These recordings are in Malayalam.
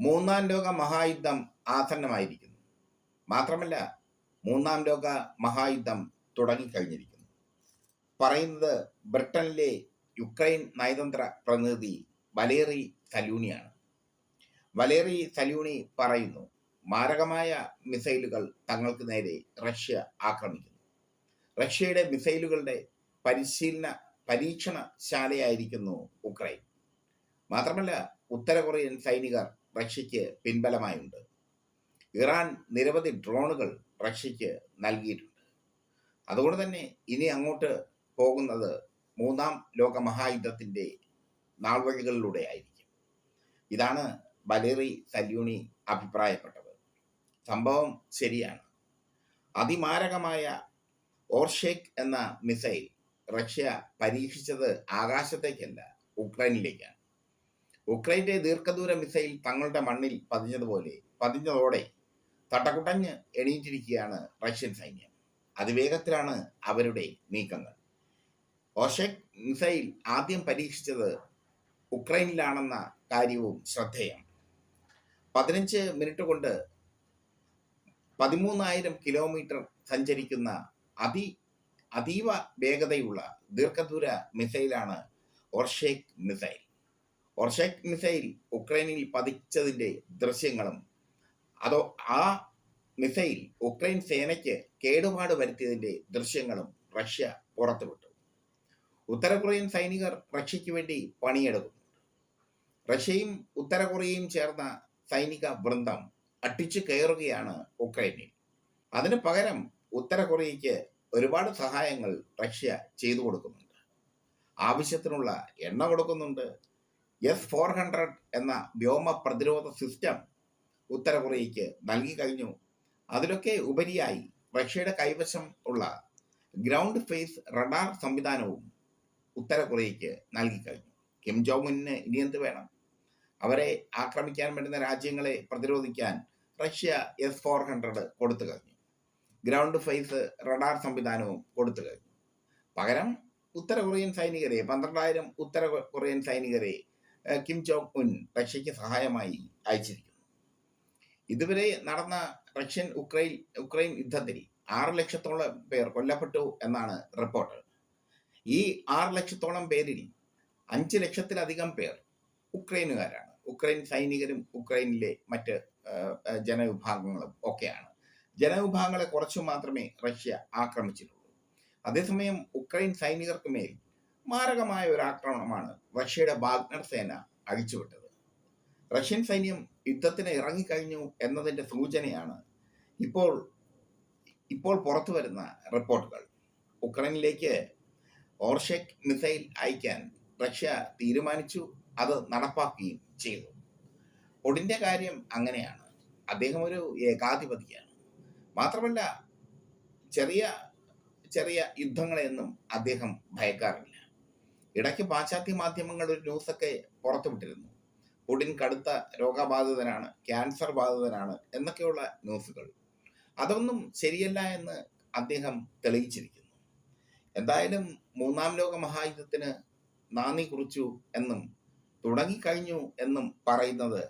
മൂന്നാം ലോക മഹായുദ്ധം ആസന്നമായിരിക്കുന്നു. മാത്രമല്ല മൂന്നാം ലോക മഹായുദ്ധം തുടങ്ങിക്കഴിഞ്ഞിരിക്കുന്നു. പറയുന്നത് ബ്രിട്ടനിലെ യുക്രൈൻ നയതന്ത്ര പ്രതിനിധി വലേറി സലൂണിയാണ്. വലേറി സലൂണി പറയുന്നു മാരകമായ മിസൈലുകൾ തങ്ങൾക്ക് നേരെ റഷ്യ ആക്രമിക്കുന്നു. റഷ്യയുടെ മിസൈലുകളുടെ പരിശീലന പരീക്ഷണശാലയായിരിക്കുന്നു ഉക്രൈൻ. മാത്രമല്ല ഉത്തര കൊറിയൻ സൈനികർ റഷ്യയ്ക്ക് പിൻബലമായുണ്ട്. ഇറാൻ നിരവധി ഡ്രോണുകൾ റഷ്യയ്ക്ക് നൽകിയിട്ടുണ്ട്. അതുകൊണ്ട് തന്നെ ഇനി അങ്ങോട്ട് പോകുന്നത് മൂന്നാം ലോക മഹായുദ്ധത്തിന്റെ നാൾവഴികളിലൂടെ ആയിരിക്കും. ഇതാണ് ബലേറി സല്യൂണി അഭിപ്രായപ്പെട്ടത്. സംഭവം ശരിയാണ്. അതിമാരകമായ ഓർഷേക്ക് എന്ന മിസൈൽ റഷ്യ പരീക്ഷിച്ചത് ആകാശത്തേക്കല്ല ഉക്രൈനിലേക്കാണ്. ഉക്രൈന്റെ ദീർഘദൂര മിസൈൽ തങ്ങളുടെ മണ്ണിൽ പതിഞ്ഞതുപോലെ പതിഞ്ഞതോടെ തട്ടകുടഞ്ഞ് എണീറ്റിരിക്കുകയാണ് റഷ്യൻ സൈന്യം. അതിവേഗത്തിലാണ് അവരുടെ നീക്കങ്ങൾ. ഓഷെക് മിസൈൽ ആദ്യം പരീക്ഷിച്ചത് ഉക്രൈനിലാണെന്ന കാര്യവും ശ്രദ്ധേയം. പതിനഞ്ച് മിനിറ്റ് കൊണ്ട് പതിമൂന്നായിരം കിലോമീറ്റർ സഞ്ചരിക്കുന്ന അതി അതീവ വേഗതയുള്ള ദീർഘദൂര മിസൈലാണ് ഓർഷേക് മിസൈൽ. ഓർഷേക് മിസൈൽ ഉക്രൈനിൽ പതിച്ചതിന്റെ ദൃശ്യങ്ങളും. അതോ ആ മിസൈൽ ഉക്രൈൻ സേനയ്ക്ക് കേടുപാട് വരുത്തിയതിന്റെ ദൃശ്യങ്ങളും റഷ്യ പുറത്തുവിട്ടു. ഉത്തര കൊറിയൻ സൈനികർ റഷ്യയ്ക്ക് വേണ്ടി പണിയെടുക്കുന്നു റഷ്യയും ഉത്തര കൊറിയയും ചേർന്ന സൈനിക വൃന്ദം അട്ടിച്ചു കയറുകയാണ് ഉക്രൈനിൽ. അതിന് പകരം ഉത്തര കൊറിയയ്ക്ക് ഒരുപാട് സഹായങ്ങൾ റഷ്യ ചെയ്തു കൊടുക്കുന്നുണ്ട്. ആവശ്യത്തിനുള്ള എണ്ണ കൊടുക്കുന്നുണ്ട്. എസ് ഫോർ ഹൺഡ്രഡ് എന്ന വ്യോമ പ്രതിരോധ സിസ്റ്റം ഉത്തര കൊറിയയ്ക്ക് നൽകി കഴിഞ്ഞു. അതിലൊക്കെ ഉപരിയായി റഷ്യയുടെ കൈവശം ഉള്ള ഗ്രൗണ്ട് ഫേസ് റഡാർ സംവിധാനവും ഉത്തര കൊറിയയ്ക്ക് നൽകി കഴിഞ്ഞു. കിം ജോങ് ഉന്നിന് ഇനി എന്ത് വേണം? അവരെ ആക്രമിക്കാൻ പറ്റുന്ന രാജ്യങ്ങളെ പ്രതിരോധിക്കാൻ റഷ്യ എസ് ഫോർ ഹൺഡ്രഡ് കൊടുത്തു കഴിഞ്ഞു. ഗ്രൗണ്ട് ഫേസ് റഡാർ സംവിധാനവും കൊടുത്തു കഴിഞ്ഞു. പകരം ഉത്തര കൊറിയൻ സൈനികരെ പന്ത്രണ്ടായിരം ഉത്തര കൊറിയൻ സൈനികരെ കിം ജോങ് ഉൻ റഷ്യയ്ക്ക് സഹായമായി അയച്ചിരിക്കുന്നു. ഇതുവരെ നടന്ന റഷ്യൻ ഉക്രൈൻ ഉക്രൈൻ യുദ്ധത്തിൽ ആറ് ലക്ഷത്തോളം പേർ കൊല്ലപ്പെട്ടു എന്നാണ് റിപ്പോർട്ട്. ഈ ആറ് ലക്ഷത്തോളം പേരിൽ അഞ്ച് ലക്ഷത്തിലധികം പേർ ഉക്രൈനുകാരാണ്. ഉക്രൈൻ സൈനികരും ഉക്രൈനിലെ മറ്റ് ജനവിഭാഗങ്ങളും ഒക്കെയാണ്. ജനവിഭാഗങ്ങളെ കുറച്ചു മാത്രമേ റഷ്യ ആക്രമിച്ചിട്ടുള്ളൂ. അതേസമയം ഉക്രൈൻ സൈനികർക്ക് മേൽ മാരകമായ ഒരു ആക്രമണമാണ് റഷ്യയുടെ ബാഗ്നർ സേന അഴിച്ചുവിട്ടത്. റഷ്യൻ സൈന്യം യുദ്ധത്തിന് ഇറങ്ങിക്കഴിഞ്ഞു എന്നതിന്റെ സൂചനയാണ് ഇപ്പോൾ ഇപ്പോൾ പുറത്തു വരുന്ന റിപ്പോർട്ടുകൾ. ഉക്രൈനിലേക്ക് ഓർഷെക് മിസൈൽ അയക്കാൻ റഷ്യ തീരുമാനിച്ചു അത് നടപ്പാക്കുകയും ചെയ്തു. ഒടിന്റെ കാര്യം അങ്ങനെയാണ്. അദ്ദേഹം ഒരു ഏകാധിപതിയാണ്. മാത്രമല്ല ചെറിയ ചെറിയ യുദ്ധങ്ങളെയൊന്നും അദ്ദേഹം ഭയക്കാറില്ല. ഇടയ്ക്ക് പാശ്ചാത്യ മാധ്യമങ്ങൾ ഒരു ന്യൂസൊക്കെ പുറത്തുവിട്ടിരുന്നു. പുടിൻ കടുത്ത രോഗബാധിതനാണ് ക്യാൻസർ ബാധിതനാണ് എന്നൊക്കെയുള്ള ന്യൂസുകൾ. അതൊന്നും ശരിയല്ല എന്ന് അദ്ദേഹം തെളിയിച്ചിരിക്കുന്നു. എന്തായാലും മൂന്നാം ലോക മഹായുദ്ധത്തിന് നാന്ദി കുറിച്ചു എന്നും തുടങ്ങിക്കഴിഞ്ഞു എന്നും പറയുന്നത്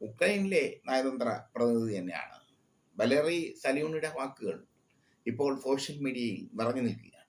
ഉക്രൈനിലെ നയതന്ത്ര പ്രതിനിധി തന്നെയാണ്. ബലേറി സലൂണിയുടെ വാക്കുകൾ ഇപ്പോൾ സോഷ്യൽ മീഡിയയിൽ നിറഞ്ഞു നിൽക്കുക